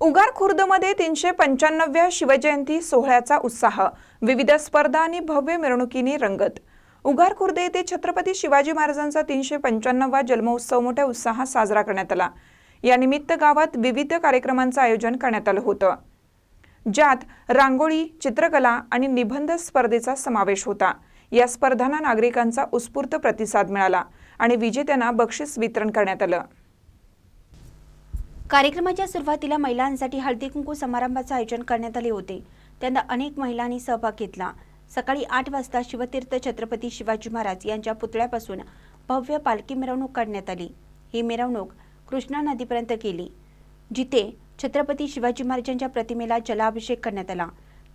उगार खुर्दमध्ये तीनशे पंच्याण्णव्या शिवजयंती सोहळ्याचा उत्साह. विविध स्पर्धा आणि भव्य मिरवणुकीने रंगत. उगार खुर्द येथे छत्रपती शिवाजी महाराजांचा तीनशे पंच्याण्णवा जन्मोत्सव मोठ्या उत्साहात साजरा करण्यात आला. यानिमित्त गावात विविध कार्यक्रमांचं आयोजन करण्यात आलं होतं. ज्यात रांगोळी चित्रकला आणि निबंध स्पर्धेचा समावेश होता. या स्पर्धांना नागरिकांचा उत्स्फूर्त प्रतिसाद मिळाला आणि विजेत्यांना बक्षीस वितरण करण्यात आलं. कार्यक्रमाच्या सुरुवातीला महिलांसाठी हळदी कुंकू समारंभाचे आयोजन करण्यात आले होते. त्यांना अनेक महिलांनी सहभाग घेतला. सकाळी आठ वाजता शिवतीर्थ छत्रपती शिवाजी महाराज यांच्या पुतळ्यापासून भव्य पालखी मिरवणूक काढण्यात आली. ही मिरवणूक कृष्णा नदीपर्यंत गेली जिथे छत्रपती शिवाजी महाराजांच्या प्रतिमेला जलाभिषेक करण्यात आला.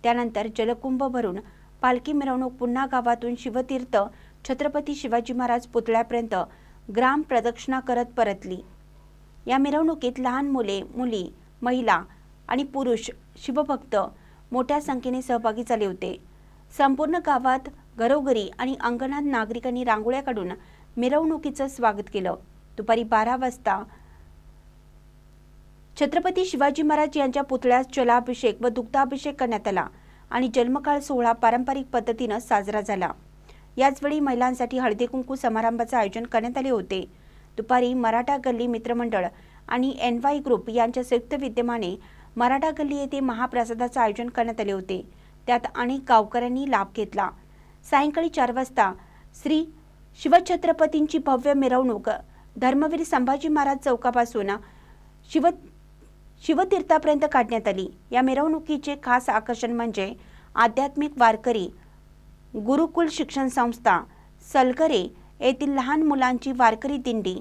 त्यानंतर जलकुंभ भरून पालखी मिरवणूक पुन्हा गावातून शिवतीर्थ छत्रपती शिवाजी महाराज पुतळ्यापर्यंत ग्राम प्रदक्षिणा करत परतली. या मिरवणुकीत लहान मुले मुली महिला आणि पुरुष शिवभक्त मोठ्या संख्येने सहभागी झाले होते. संपूर्ण गावात घरोघरी आणि अंगणात नागरिकांनी रांगोळ्या काढून मिरवणुकीचं स्वागत केलं. दुपारी बारा वाजता छत्रपती शिवाजी महाराज यांच्या पुतळ्यास जलाभिषेक व दुग्धाभिषेक करण्यात आला आणि जन्मकाळ सोहळा पारंपरिक पद्धतीनं साजरा झाला. याचवेळी महिलांसाठी हळदी कुंकू समारंभाचे आयोजन करण्यात आले होते. दुपारी मराठा गल्ली मित्रमंडळ आणि एन वाय ग्रुप यांच्या संयुक्त विद्यमाने मराठा गल्ली येथे महाप्रसादाचं आयोजन करण्यात आले होते. त्यात अनेक गावकऱ्यांनी लाभ घेतला. सायंकाळी चार वाजता श्री शिवछत्रपतींची भव्य मिरवणूक धर्मवीर संभाजी महाराज चौकापासून शिव शिवतीर्थापर्यंत काढण्यात आली. या मिरवणुकीचे खास आकर्षण म्हणजे आध्यात्मिक वारकरी गुरुकुल शिक्षण संस्था सलकरे येथील लहान मुलांची वारकरी दिंडी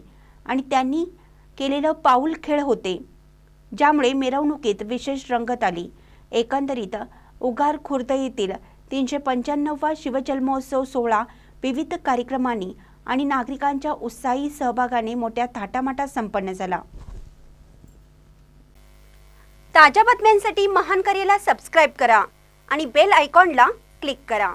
आणि त्यांनी केलेलं पाऊल खेळ होते ज्यामुळे मिरवणुकीत विशेष रंगत आली. एकंदरीत उगार खुर्द येथील तीनशे पंच्याण्णववा शिवजन्मोत्सव सोहळा विविध कार्यक्रमांनी आणि नागरिकांच्या उत्साही सहभागाने मोठ्या थाटामाटात संपन्न झाला. ताज्या बातम्यांसाठी महान करेला सबस्क्राईब करा आणि बेल आयकॉनला क्लिक करा.